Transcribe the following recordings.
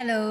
Hello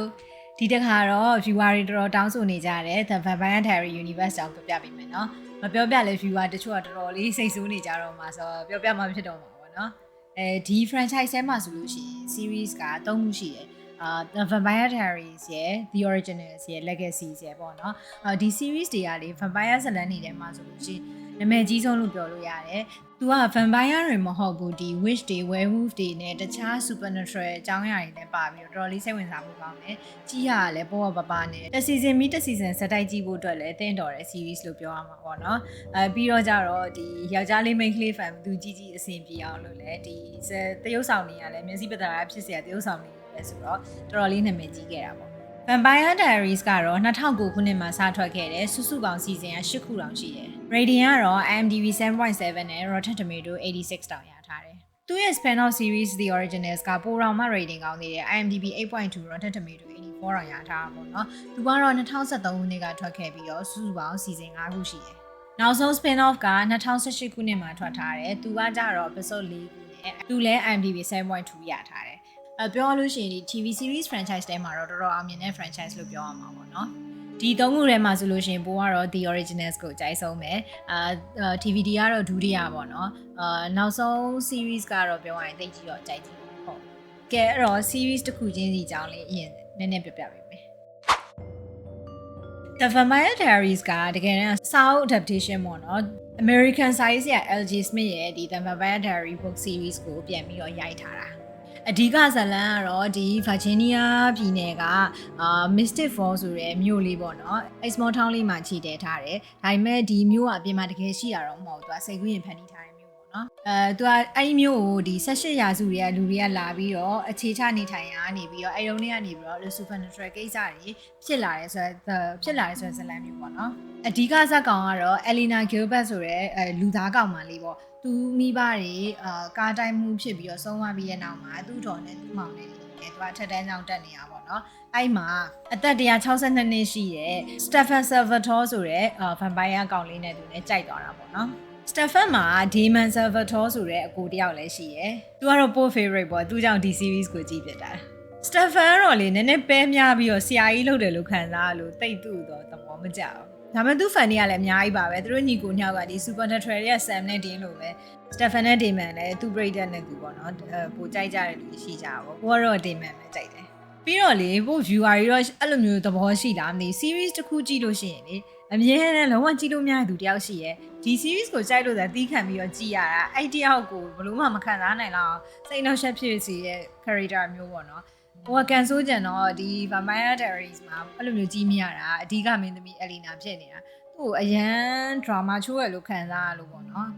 ဒီတစ်ခါတော့ viewer တွေတော်တော်တောင်းဆိုနေကြတယ် The Vampire Diary Universe ကြောင့်ပြောပြပေးမယ်เนาะမပြောပြလဲ viewer တချို့ကတော်တော်လေးစိတ်ဆိုးနေကြတော့မှာဆိုတော့ပြောပြမှဖြစ်တော့မှာပေါ့เนาะအဲဒီ franchise ထဲမှာဆိုလို့ရှိရင် series က၃ခုရှိတယ်အာ The Vampire Diaries ရဲ့ The Originals ရဲ့ Legacies ရဲ့ပေါ့เนาะအာဒီ series တွေကလေ Vampire ဇာတ်လမ်းတွေထဲမှာဆိုလို့ရှိရင် နာမည်ကြီးဆုံးလို့ပြောလို့ရတယ်။ तू က vampire တွေမဟုတ်ဘူးဒီ witch တွေ werewolf တွေနဲ့တခြား supernatural အကြောင်းအရာတွေလည်းပါပြီးတော့တော်တော်လေးစိတ်ဝင်စားမှုကောင်းတယ်။ကြီးရကလည်းပေါ်ပေါ်ပပနဲ့တစ် season ပြီးတစ် season စက်တိုက်ကြည့်ဖို့အတွက်လည်းတင့်တော်တဲ့ series လို့ပြောရမှာပေါ့နော်။အဲပြီးတော့ကြတော့ဒီယောက်ျားလေး main ကလေး fan သူကြီးကြီးအဆင်ပြေအောင်လို့လည်းဒီတရုပ်ဆောင်တွေကလည်းမျက်စိပတရာဖြစ်เสียတရုပ်ဆောင်တွေပဲဆိုတော့တော်တော်လေးနာမည်ကြီးခဲ့တာပေါ့။ Vampire Diaries ကတော့2009ခုနှစ်မှာစထွက်ခဲ့တဲ့စုစုပေါင်းစီစဉ်ရ8ခုတောင်ရှိတယ်။ Rating ကတော့ IMDb 7.7နဲ့ Rotten Tomato 86တောင်ရထားတယ်။သူ့ရဲ့ spin-off series The Originals ကပိုတောင်မှ rating ကောင်းသေးတယ်။ IMDb 8.2 Rotten Tomato 84တောင်ရထားတာပေါ့နော်။သူကတော့2013ခုနှစ်ကထွက်ခဲ့ပြီးတော့စုစုပေါင်းစီစဉ်5ခုရှိတယ်။နောက်ဆုံး spin-off က2018ခုနှစ်မှာထွက်ထားတယ်။သူကကြတော့ episode 4ခုနဲ့သူလည်း IMDb 7.2ရထားတယ်။အပြောရလို့ရှိရင်ဒီ TV series franchise ထဲမှာတော့တော်တော်အောင်မြင်တဲ့ franchise လို့ပြောရမှာပေါ့နော် ဒီသုံးခုထဲမှာဆိုလို့ရှိရင်ပိုကတော့ The Originals ကိုအကြိုက်ဆုံးပဲအာ TVD ကတော့ဒုတိယပေါ့နော်အာနောက်ဆုံး series ကတော့ပြောရရင်တိတ်ကြီးတော့အကြိုက်ကြီးဟုတ်ကဲအဲ့တော့ series တစ်ခုချင်းစီအကြောင်းလေးအရင်နည်းနည်းပြပြပေးမယ် The Vampire Diaries ကတကယ်တမ်း South adaptation ပေါ့နော် American size ရဲ့ LG Smith ရဲ့ဒီ The Vampire Diary book series ကိုပြန်ပြီးတော့ရိုက်ထားတာ အဓိကဇာတ်လမ်းကတော့ဒီ Virginia ပြည်နယ်ကအာ Mystic Falls ဆိုတဲ့မြို့လေးပေါ့နော်။ Ice Small Town လေးမှာခြေတည်ထားတယ်။ဒါပေမဲ့ဒီမြို့ကအပြင်မှာတကယ်ရှိရတော့မဟုတ်ဘူး။သူကစိတ်ကူးရင်ဖန်တီးထားတဲ့မြို့ပေါ့ နော်။အဲသူကအဲ့ဒီမြို့ကိုဒီ18ရာစုတွေကလူတွေကလာပြီးတော့အခြေချနေထိုင်ရာနေပြီးတော့အဲ့တုန်းကနေပြီးတော့ supernatural ကိစ္စတွေဖြစ်လာတယ်ဆိုတော့ဖြစ်လာတယ်ဆိုတဲ့ဇာတ်လမ်းမျိုးပေါ့နော်။အဓိကဇာတ်ကောင်ကတော့ Elena Gilbert ဆိုတဲ့အဲလူသားကောင်မလေးပေါ့။သူမိဘတွေအာကားတိုင်းမှုဖြစ်ပြီးတော့ဆုံးသွားပြီးတဲ့နောက်မှာသူ့တော်နဲ့သူ့မောင်နဲ့နေတယ်သူကထက်တန်းကြောင်တက်နေတာပေါ့နော်အဲ့မှာအသက်162နှစ်ရှိတဲ့ Stephen Salvatore ဆိုတဲ့အာ vampire ကောင်လေးနဲ့သူနဲ့ကြိုက်သွားတာပေါ့နော် Stephen မှာ Demon Salvatore ဆိုတဲ့အကိုတယောက်လည်းရှိရယ်သူကတော့ပို့ favorite ပေါ့သူကြောင့်ဒီ series ကိုကြည့်ဖြစ်တာ Stephen တော့လေနည်းနည်းပဲများပြီးတော့ဆရာကြီးလုပ်တယ်လို့ခံစားရလို့တိတ်သူ့တော့သဘောမကျဘူးဒါပေမဲ့သူ့ fan တွေကလည်းအများကြီးပါပဲသူတို့ညီကိုညောက်ကဒီ supernatural ရဲ့ Sam နဲ့ Dean လို့ပဲ Stephen နဲ့ Damon လည်းသူ့ breeder နဲ့သူပေါ့နော်အဲပိုကြိုက်ကြတဲ့လူရှိကြပါဘောကိုကတော့ Damon ပဲကြိုက်တယ်ပြီးတော့လေပို့ viewer တွေတော့အဲ့လိုမျိုးသဘောရှိတာမသိ series တစ်ခုကြည့်လို့ရှိရင်လေ အမြဲတမ်းလုံးဝကြည့်လို့မရတဲ့သူတယောက်ရှိရဲ့ဒီ series ကိုကြိုက်လို့သာတီးခံပြီးတော့ကြည့်ရတာအဲ့တယောက်ကိုဘလို့မှမခံစားနိုင်လောက်စိတ်နှောက်ယှက်ဖြစ်စီရဲ့ character မျိုးပေါ့နော်ဟိုကကန်ဆိုးကြံတော့ဒီ Vampire Diaries မှာအဲ့လိုမျိုးကြီးမရတာအဓိကမင်းသမီး Elena ဖြစ်နေတာသူ့အရန် drama ချိုးရလို့ခံစားရလို့ပေါ့နော်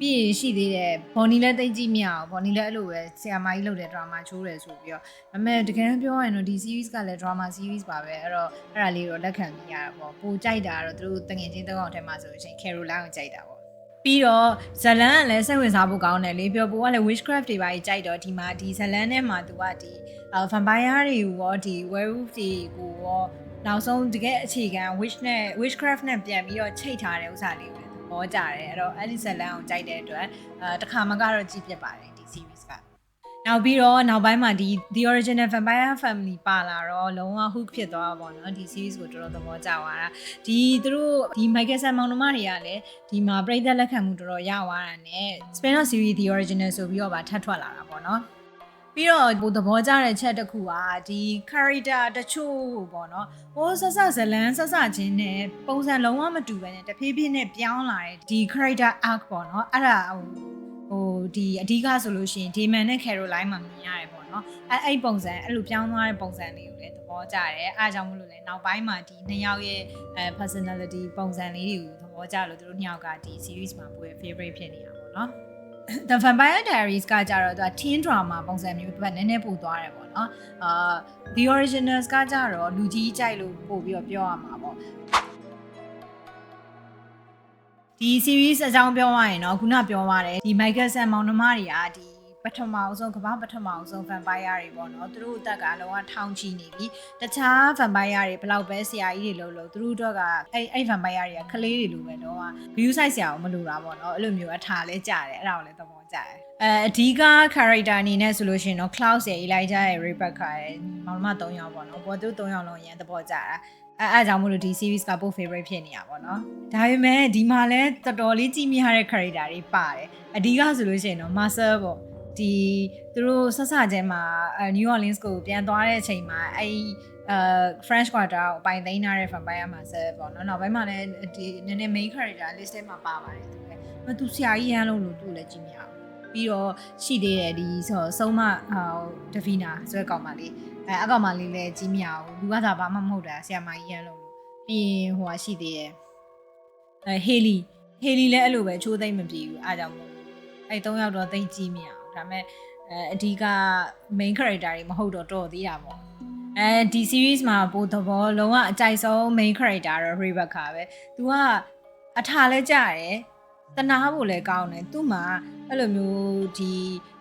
ပြီးရင်ရှိသေးတယ်ဘော်နီလည်းတိတ်ကြည့်မရအောင်ဘော်နီလည်းအဲ့လိုပဲဆီယာမကြီးလုပ်တဲ့ drama ချိုးတယ်ဆိုပြီးတော့ဒါပေမဲ့တကယ်ပြောရရင်တော့ဒီ series ကလည်း drama series ပါပဲအဲ့တော့အဲ့ဒါလေးတော့လက်ခံပြီးရတာပေါ့ပိုကြိုက်တာကတော့သူတို့တငယ်ချင်းတောင်းအောင်ထဲမှာဆိုလို့ရှိရင် Caroline ကိုကြိုက်တာပေါ့ပြီးတော့ဇလန်ကလည်းစိတ်ဝင်စားဖို့ကောင်းတယ်လေပြောပိုကလည်း witchcraft တွေပါကြီးကြိုက်တော့ဒီမှာဒီဇလန်ထဲမှာသူကဒီ vampire တွေကိုရောဒီ werewolf တွေကိုရောနောက်ဆုံးတကယ်အခြေခံ witch နဲ့ witchcraft နဲ့ပြန်ပြီးတော့ချိတ်ထားတဲ့ဥစ္စာလေးကို သဘောကျတယ်အဲ့တော့အဲ့ဒီဇလန်ကိုကြိုက်တဲ့အတွက်အဲတခါမှကတော့ကြည့်ပြပါတယ်ဒီ series ကနောက်ပြီးတော့နောက်ပိုင်းမှာဒီ The Original Vampire Family ပါလာတော့လုံးဝ hook ဖြစ်သွားတာပေါ့နော်ဒီ series ကိုတော်တော်သဘောကျသွားတာဒီသူတို့ဒီ Michael Sam မောင်နှမတွေကလည်းဒီမှာပြိသက်လက်ခံမှုတော်တော်ရသွားတာနဲ့ spin-off series The Original ဆိုပြီးတော့ဗာထပ်ထွက်လာတာပေါ့နော် ပြီးတော့ဘို့သဘောကျတဲ့ချက်တစ်ခုကဒီ character တချို့ပေါ့နော်ဟိုဆက်ဆက်ဇလန်းဆက်ဆက်ချင်းနဲ့ပုံစံလုံးဝမတူဘဲနဲ့တဖြည်းဖြည်းနဲ့ပြောင်းလာတဲ့ဒီ character arc ပေါ့နော်အဲ့ဒါဟိုဟိုဒီအဓိကဆိုလို့ရှိရင် Damon နဲ့ Caroline မှာမြင်ရတယ်ပေါ့နော်အဲ့အဲ့ပုံစံအဲ့လိုပြောင်းသွားတဲ့ပုံစံလေးကိုလည်းသဘောကျတယ်အားကြောင့်မလို့လဲနောက်ပိုင်းမှာဒီနှစ်ယောက်ရဲ့အဲ personality ပုံစံလေးတွေကိုသဘောကျလို့သူတို့နှစ်ယောက်ကဒီ series မှာပို favorite ဖြစ်နေတာပေါ့နော် The Vampire Diaries ကကြတော့သူက teen drama ပုံစံမျိုးသူကနည်းနည်းပိုသွားတယ်ပေါ့နော်အာ The Originals ကကြတော့လူကြီးကြိုက်လို့ပို့ပြီးတော့ပြောရမှာပေါ့ဒီ series အကြောင်းပြောရရင်တော့ခုနပြောပါတယ်ဒီ Michael Sam မောင်နှမတွေကဒီ ပထမအောင်ဆုံးကမ္ဘာပထမအောင်ဆုံး vampire တွေပေါ့နော်သူတို့အသက်ကလုံးဝထောင်ချီနေပြီတခြား vampire တွေဘယ်လောက်ပဲဆရာကြီးတွေလို့လို့သူတို့တော့ကအဲ့အဲ့ vampire တွေကကလေးတွေလိုပဲတော့ view site ဆရာအောင်မလိုတာပေါ့နော်အဲ့လိုမျိုးအထာလဲကြတယ်အဲ့ဒါကိုလည်းသဘောကျတယ်အဲအဓိက character အနေနဲ့ဆိုလို့ရှိရင်တော့ Cloud ရဲ့ Elijah ရဲ့ Rebecca ရဲ့မောင်နှမ၃ယောက်ပေါ့နော်ဘောသူ၃ယောက်လုံးအရင်သဘောကျတာအဲအဲကြောင့်မို့လို့ဒီ series ကပို့ favorite ဖြစ်နေတာပေါ့နော်ဒါပေမဲ့ဒီမှာလည်းတော်တော်လေးကြည့်မိရတဲ့ character တွေပါတယ်အဓိကဆိုလို့ရှိရင်တော့ Marcel ပေါ့ ဒီသူတို့ဆက်စချင်းမှာ New Orleans ကိုပြန်သွားတဲ့အချိန်မှာအဲအဲ French Quarter ကိုပိုင်သိမ်းထားတဲ့ Vampire Marcel ပေါ့နော်နောက်ပိုင်းမှာလည်းဒီနည်းနည်း main character list ထဲမှာပါပါတယ်သူလည်းမသူဆရာကြီးရန်လို့လို့သူလည်းကြည့်မရဘူးပြီးတော့ရှိသေးတယ်ဒီဆိုဆုံးမဟိုဒဗီနာဆိုတဲ့ကောင်မလေးအဲအကောင်မလေးလည်းကြီးမရဘူးလူကသာဘာမှမဟုတ်တာဆရာမကြီးရန်လို့လို့ပြီးရင်ဟိုကရှိသေးတယ်အဲဟေလီဟေလီလည်းအဲ့လိုပဲချိုးသိမ့်မပြေဘူးအားကြောင့်မို့အဲ့သုံးယောက်တော့သိမ့်ကြီးမရဘူး ဒါပေမဲ့အဲအဓိက main character တွေမဟုတ်တော့တော်သေးတာပေါ့အဲဒီ series မှာပိုသဘောလုံးဝအကြိုက်ဆုံး main character တော့ Rebecca ပဲ။ तू ကအထားလဲကြတယ်။တနာဖို့လည်းကောင်းတယ်။ तू မှာအဲ့လိုမျိုးဒီ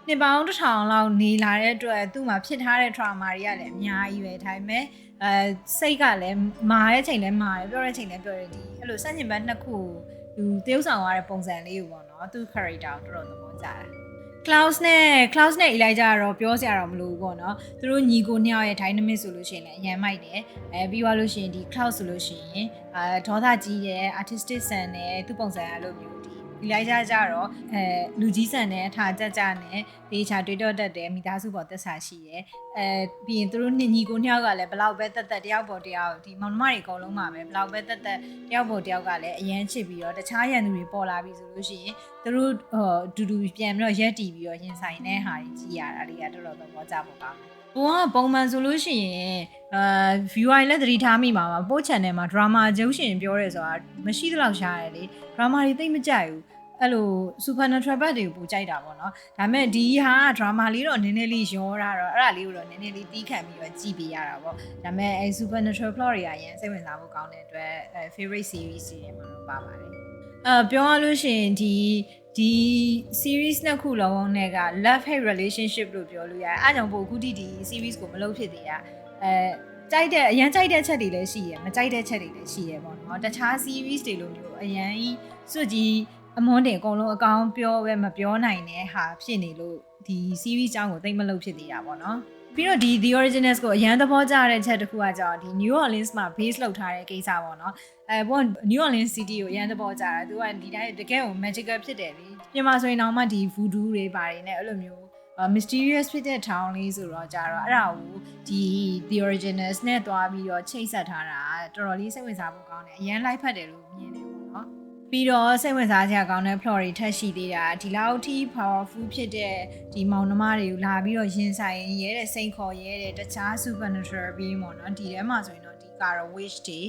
နှစ်ပေါင်းတစ်ထောင်လောက်နေလာတဲ့အတွက်သူ့မှာဖြစ်ထားတဲ့ trauma တွေကလည်းအများကြီးပဲဒါပေမဲ့အဲစိတ်ကလည်းမာတဲ့ချိန်လည်းမာတယ်ပြောတဲ့ချိန်လည်းပြောတယ်ဒီအဲ့လိုစန့်ကျင်ဘက်နှစ်ခုသူတရုပ်ဆောင်ရတဲ့ပုံစံလေးကိုပေါ့နော်သူ character ကိုတော်တော်သဘောကျတယ် Clouds နဲ့ Clouds နဲ့ Elijah ကတော့ပြောစရာတော့မလိုဘူးပေါ့နော်သူတို့ညီကိုနှစ်ယောက်ရဲ့ dynamic ဆိုလို့ရှိရင်လည်းအရင်မိုက်တယ်အဲပြီးသွားလို့ရှိရင်ဒီ Clouds ဆိုလို့ရှိရင်အာဒေါသကြီးရဲ့ artistic ဆန်နဲ့သူ့ပုံစံအလိုမျိုးဒီ Elijah ကြတော့အဲလူကြီးဆန်နဲ့အထာကြကြနဲ့ဒေချာတွေးတော့တတ်တယ်မိသားစုပေါ်သက်စာရှိတယ်အဲပြီးရင်သူတို့နှစ်ညီကိုနှစ်ယောက်ကလည်းဘလောက်ပဲတက်တက်တယောက်ပေါ်တယောက်ဒီမောင်နှမတွေအကုန်လုံးမှာပဲဘလောက်ပဲတက်တက်တယောက်ပေါ်တယောက်ကလည်းအရန်ချစ်ပြီးတော့တခြားရန်သူတွေပေါ်လာပြီဆိုလို့ရှိရင်သူတို့ဟိုဒူဒူပြန်ပြီးတော့ရက်တီပြီးတော့ရင်ဆိုင်တဲ့ဟာတွေကြည်ရတာလေးကတော်တော်သဘောကျဖို့ကောင်းတယ်။ဘုံကပုံမှန်ဆိုလို့ရှိရင်အာ viewer လည်းသတိထားမိမှာပါပို့ channel မှာ drama ကျုပ်ရှင်ပြောရဲဆိုတာမရှိသလောက်ရှားတယ်လေ drama တွေသိမ့်မကြိုက်ဘူး အဲ့လို supernatural ဘက်တွေကိုပိုကြိုက်တာပေါ့နော်ဒါပေမဲ့ဒီဟာ drama လေးတော့နည်းနည်းလေးရောတာတော့အဲ့ဒါလေးကိုတော့နည်းနည်းလေးတီးခံပြီးတော့ကြည့်ပေးရတာပေါ့ဒါပေမဲ့အဲ supernatural plot တွေကအရင်စိတ်ဝင်စားဖို့ကောင်းတဲ့အတွက်အဲ favorite series တွေမှာတော့ပါပါတယ်အဲပြောရလို့ရှိရင်ဒီဒီ series နှစ်ခုလုံးနဲ့က love hate relationship လို့ပြောလို့ရတယ်အားကြောင့်ပို့အခုထိဒီ series ကိုမလုပ်ဖြစ်သေးတာအဲကြိုက်တဲ့အရန်ကြိုက်တဲ့ချက်တွေလည်းရှိရယ်မကြိုက်တဲ့ချက်တွေလည်းရှိရယ်ပေါ့နော်တခြား series တွေလိုမျိုးအရန်ကြီးစွတ်ကြီး အမွန်းတင်အကုန်လုံးအကောင်ပြောပဲမပြောနိုင်တဲ့ဟာဖြစ်နေလို့ဒီ series အကြောင်းကိုသိမ့်မလုပ်ဖြစ်သေးတာပေါ့နော်ပြီးတော့ဒီ the originals ကိုအရန်သဘောကျတဲ့ချက်တစ်ခုကကြောင့်ဒီ New Orleans မှာ base လုပ်ထားတဲ့ကိစ္စပေါ့နော်အဲဘော New Orleans City ကိုအရန်သဘောကျတာသူကဒီတိုင်းတကယ်ကို magical ဖြစ်တယ်လေမြန်မာဆိုရင်တော့မှဒီ voodoo တွေပါတယ်နဲ့အဲ့လိုမျိုး mysterious ဖြစ်တဲ့ town လေးဆိုတော့ကြတော့အဲ့ဒါကိုဒီ the originals နဲ့တွားပြီးတော့ချိတ်ဆက်ထားတာတော်တော်လေးစိတ်ဝင်စားဖို့ကောင်းတယ်အရန် like ဖတ်တယ်လို့မြင်တယ် ပေါ့နော်ပြီးတော့စိတ်ဝင်စားစရာကောင်းတဲ့ plot တွေထပ်ရှိသေးတာဒီလောက်ထိ powerful ဖြစ်တဲ့ဒီမောင်နှမတွေကိုလာပြီးတော့ရင်ဆိုင်ရဲတဲ့စိန်ခေါ်ရဲတဲ့တခြား supernatural being ပေါ့နော်ဒီထဲမှာဆိုရင်တော့ဒီကတော့ wish တွေ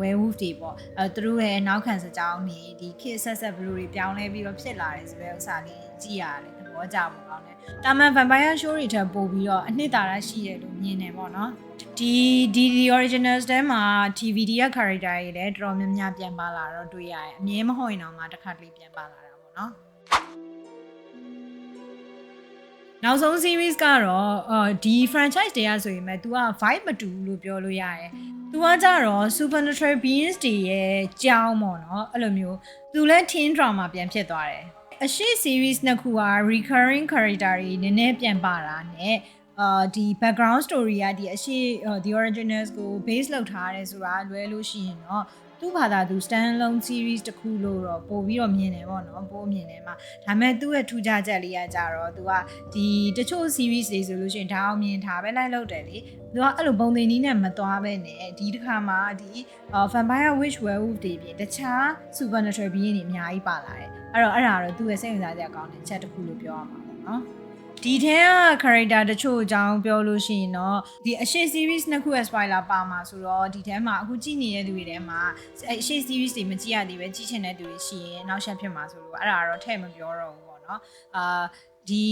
werewolf တွေပေါ့အဲသူတို့ရဲ့နောက်ခံစကြောင်းတွေဒီ kid ဆက်ဆက်ဘလူတွေပြောင်းလဲပြီးတော့ဖြစ်လာတယ်ဆိုတဲ့ဥစ္စာလေးကြည့်ရတယ်သ ဘောကျဖို့ကောင်းတယ်တာမန် vampire show တွေထပ်ပို့ပြီးတော့အနှစ်သာရရှိရလို့မြင်တယ်ပေါ့နော်ဒီဒီ the originals တဲမှာ TVD ရဲ့ character တွေလည်းတော်တော်များများပြန်ပါလာတော့တွေ့ရတယ်အမြဲမဟုတ်ရင်တော့မှတစ်ခါတလေပြန်ပါလာတာပေါ့နော်နောက်ဆုံး series ကတော့အော်ဒီ franchise တွေကဆိုရင်မဲ့ तू က vibe မတူဘူးလို့ပြောလို့ရတယ်။ तू ကကြတော့ supernatural beings တွေရဲ့ကြောင်းပေါ့နော်အဲ့လိုမျိုး तू လည်း teen drama ပြန်ဖြစ်သွားတယ်။ အရှိ series နှစ်ခုက recurring character တွေနည်းနည်းပြန်ပါတာနဲ့အာဒီ background story ကဒီအရှိ the originals ကို base လုပ်ထားတယ်ဆိုတာလွဲလို့ရှိရင်တော့ သူ့ဘာသာသူ stand alone series တခုလို့တော့ပို့ပြီးတော့မြင်တယ်ပေါ့နော်ပို့မြင်တယ်မှာဒါပေမဲ့သူ့ရဲ့ထူးခြားချက်လေးကကြတော့သူကဒီတချို့ series တွေဆိုလို့ရှိရင်ဒါအောင်မြင်ထားပဲလိုက်လုပ်တယ်လေသူကအဲ့လိုပုံသင်နည်းနဲ့မသွားပဲနဲ့ဒီတစ်ခါမှာဒီ vampire witch werewolf တွေပြင်တခြား supernatural being တွေအများကြီးပါလာတယ်အဲ့တော့အဲ့ဒါတော့သူ့ရဲ့စိတ်ဝင်စားစရာကောင်းတဲ့ချက်တစ်ခုလို့ပြောရမှာပေါ့နော် ဒီထဲက character တချို့အကြောင်းပြောလို့ရှိရင်တော့ဒီအရှိ series နှစ်ခုရဲ့ spoiler ပါမှာဆိုတော့ဒီထဲမှာအခုကြည့်နေတဲ့သူတွေထဲမှာအရှိ series တွေမကြည့်ရသေးပဲကြည့်ချင်တဲ့သူတွေရှိရင်နောက်ဆက်ဖြစ်မှာဆိုလို့အဲ့ဒါတော့ထည့်မပြောတော့ဘူးပေါ့နော်အာဒီ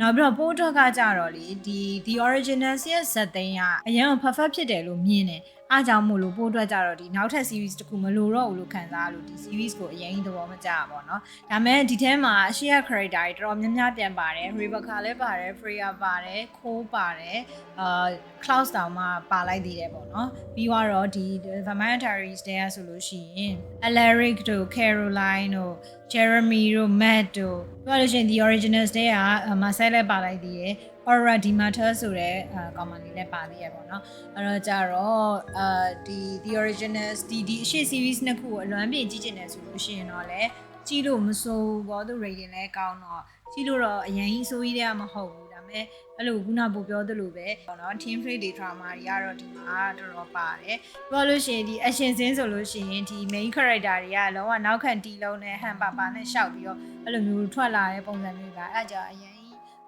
နောက်ပြီးတော့ပိုးတော့ကကြတော့လေဒီ the original ရဲ့ဇက်သိန်းကအရင်က perfect ဖြစ်တယ်လို့မြင်တယ် အားကြောင့်မို့လို့ပို့အတွက်ကြတော့ဒီနောက်ထပ် series တခုမလိုတော့ဘူးလို့ခံစားလို့ဒီ series ကိုအရင်သဘောမကျတာပေါ့နော်ဒါမဲ့ဒီထဲမှာအရှိရ character တွေတော်တော်များများပြန်ပါတယ် Rebecca လည်းပါတယ် Freya ပါတယ် Cole ပါတယ်အာ Klaus တောင်မှပါလိုက်သေးတယ်ပေါ့နော်ပြီးတော့ဒီ Vampires တွေကဆိုလို့ရှိရင် Alaric တို့ Caroline တို့ Jeremy တို့ Matt တို့ပြောလို့ရှိရင် the originals တွေက Marcel လည်းပါလိုက်သေးတယ် Aura Dimater ဆိုတဲ့ကောင်မလေးလည်းပါသေးရပေါ့နော်အဲ့တော့ကြတော့အာဒီ The Originals ဒီဒီအရှိ series နှစ်ခုကိုအလွမ်းပြင်ကြည့်ချင်တယ်ဆိုလို့ရှိရင်တော့လည်းကြည့်လို့မစိုးဘူးဘောသူ rating လည်းကောင်းတော့ကြည့်လို့တော့အရင်ကြီးစိုးကြီးတဲ့မဟုတ်ဘူးဒါပေမဲ့အဲ့လိုခုနပိုပြောသလိုပဲပေါ့နော် team free day drama တွေကတော့ဒီမှာတော်တော်ပါတယ်ပြောလို့ရှိရင်ဒီ action scene ဆိုလို့ရှိရင်ဒီ main character တွေကလုံးဝနောက်ခံတီလုံးနဲ့ဟန်ပါပါနဲ့ရှောက်ပြီးတော့အဲ့လိုမျိုးထွက်လာတဲ့ပုံစံမျိုးကအဲ့ကြအရင်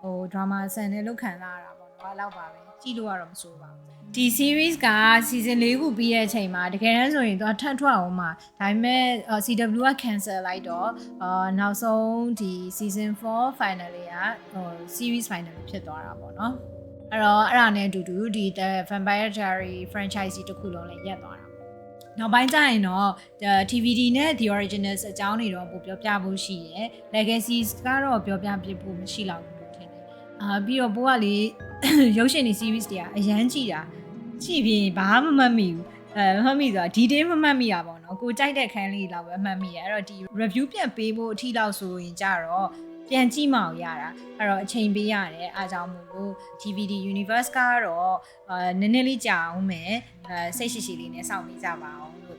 ဟို drama ဆန်တယ်လို့ခံစားရတာပေါ့နော်အဲ့လောက်ပါပဲကြည့်လို့ကတော့မဆိုးပါဘူးဒီ series က season ၄ခုပြီးတဲ့အချိန်မှာတကယ်တမ်းဆိုရင်သူကထပ်ထွက်အောင်မှာဒါပေမဲ့ CW က cancel လိုက်တော့အာနောက်ဆုံးဒီ season 4 final လေးကဟို series final ဖြစ်သွားတာပေါ့နော်အဲ့တော့အဲ့ဒါနဲ့အတူတူဒီ The Vampire Diary franchise တစ်ခုလုံးလည်းရပ်သွားတာနောက်ပိုင်းကျရင်တော့ TVD နဲ့ The Originals အကြောင်းတွေတော့ပိုပြောပြဖို့ရှိတယ် Legacies ကတော့ပြောပြပြဖို့မရှိတော့ဘူးလို့ထင်တယ် အာပြီးတော့ဘိုးကလေရုပ်ရှင်တွေ series တွေကအရန်ကြည့်တာကြည့်ပြီးဘာမှမမှတ်မိဘူးအဲမမှတ်မိဆိုတာဒီတင်းမမှတ်မိရပါတော့ကိုကြိုက်တဲ့ခန်းလေးလောက်ပဲမှတ်မိရအဲ့တော့ဒီ review ပြန်ပေးဖို့အထီလောက်ဆိုရင်ကြတော့ပြန်ကြည့်မအောင်ရတာအဲ့တော့အချိန်ပေးရတယ်အားကြောင့်မို့လို့ DVD Universe ကတော့အာနည်းနည်းလေးကြာအောင်မယ်အဲစိတ်ရှိရှိလေးနဲ့စောင့်နေကြပါအောင်လို့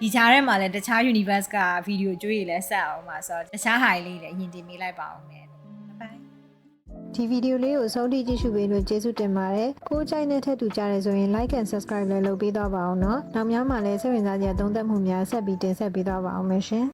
ဒီကြားထဲမှာလည်းတခြား Universe ကဗီဒီယိုကြွေးလည်းဆက်အောင်ပါဆိုတော့တခြားဟာလေးလည်းအရင်တင်ပေးလိုက်ပါအောင်မယ် bye ဒီဗီဒီယိုလေးကိုအဆုံးထိကြည့်ရှုပေးလို့ကျေးဇူးတင်ပါတယ်။ကိုယ်ကြိုက်တဲ့ထက်တူကြတယ်ဆိုရင် like and subscribe လည်းလုပ်ပေးတော့ပါအောင်နော်။နောက်များမှာလည်းစိတ်ဝင်စားစရာသုံးသပ်မှုများဆက်ပြီးတင်ဆက်ပေးတော့ပါအောင်မယ်ရှင်။